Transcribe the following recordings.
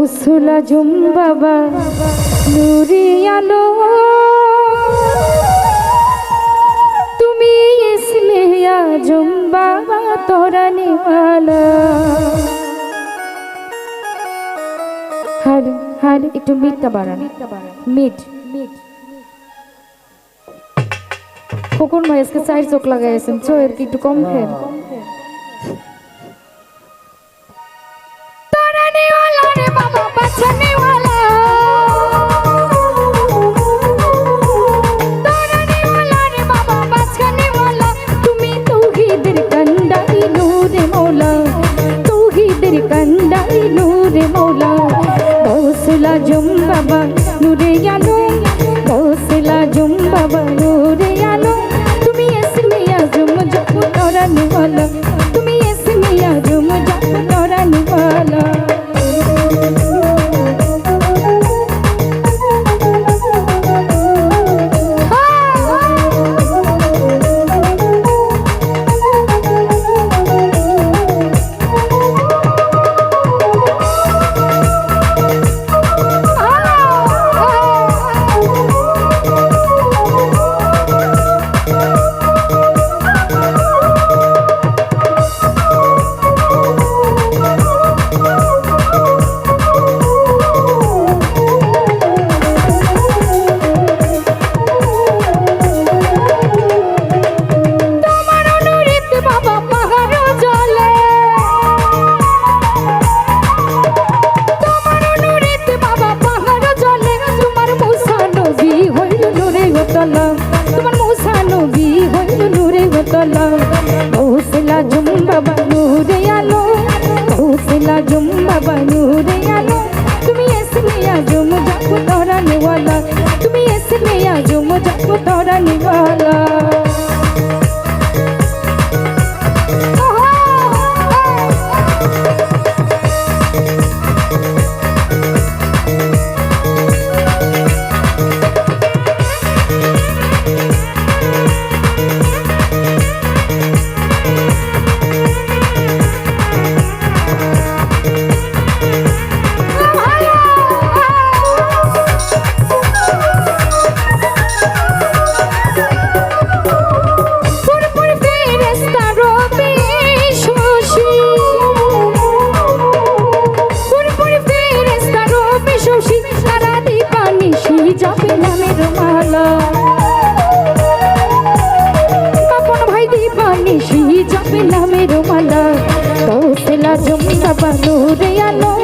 গৌসুলা zoom বাবা, নুরি আলো। তুমি ইসমে আজম বাবা, তোরা নিওয়ালা। হার হার একটু মিটটা বাড়ান। মিট। মিট খোকন ভাই, আজকে চার চোখ লাগাইছেন চোখের কি একটু কম ফের তৌহিদের কৌশলা জুম বাবা নূরে আলো কৌশলা জুম বাবা নূরে আলো। তুমি এসমিয়া জুম জাকু তোরা নিওয়ালা, তুমি এসমিয়া জুম জাকু তোরা নিওয়ালা। যাবে নামের মালা কৌশলা জমকা বানুরে আলো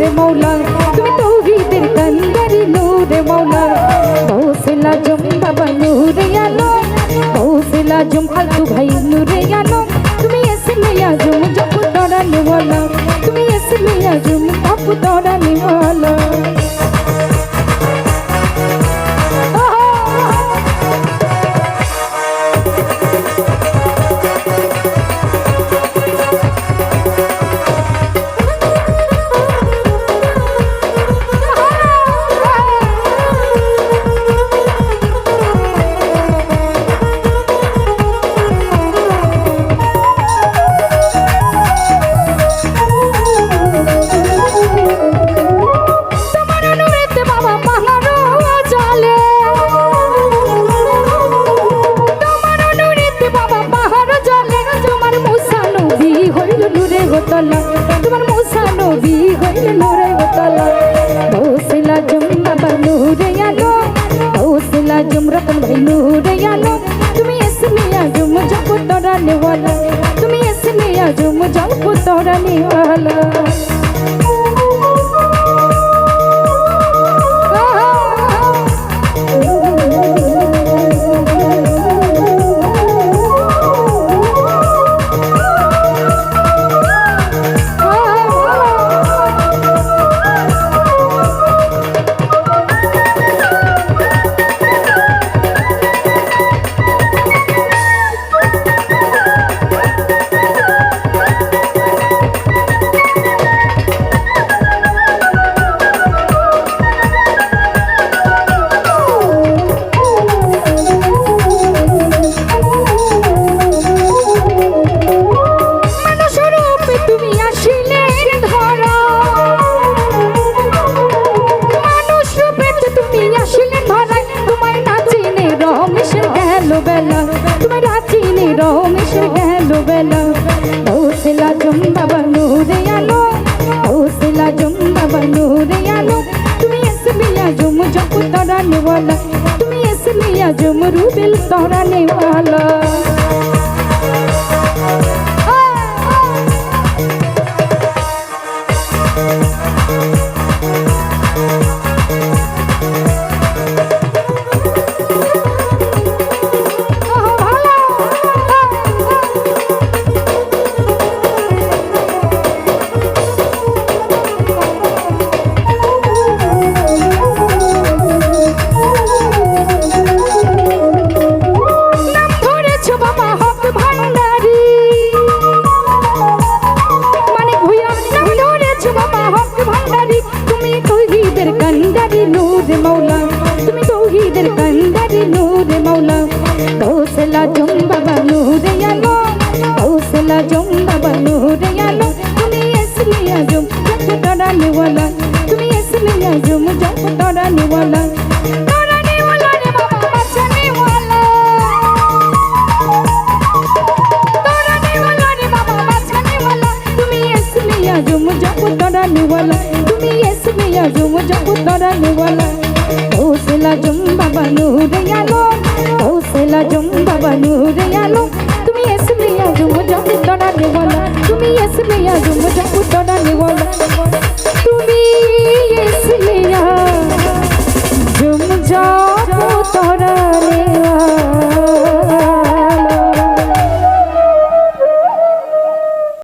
রে মৌলা তুমি তৌহিদের কান্দারি লো রে মৌলা কৌশলা জম বাবা নূরে আলো, কৌশলা জম আলতু ভাই নূরে আলো। তুমি এসে মিয়া জম জপ দড়া নিওয়ালা। তুমি এসে মিয়া জম জপ দড়া নিওয়ালা। নূরে মৌলা তুমি তৌহিদের কান্দারি নূরে মৌলা কৌশলা জম বাবা নূরে আলো, কৌশলা জম বাবা নূরে আলো। তুমি এসলি আজম, যত ডরানে ওয়ালা। তুমি এসলি আজম, যত ডরানে ওয়ালা। তুমি এসলি জম্বুতরা নিওয়ালা কৌশলা জুম বাবা নূরে আলো কৌশলা জুম বাবা নূরে আলো তুমি এসমিয়া জুম জম্বুতরা নিওয়ালা তুমি এসমিয়া জুম জম্বুতরা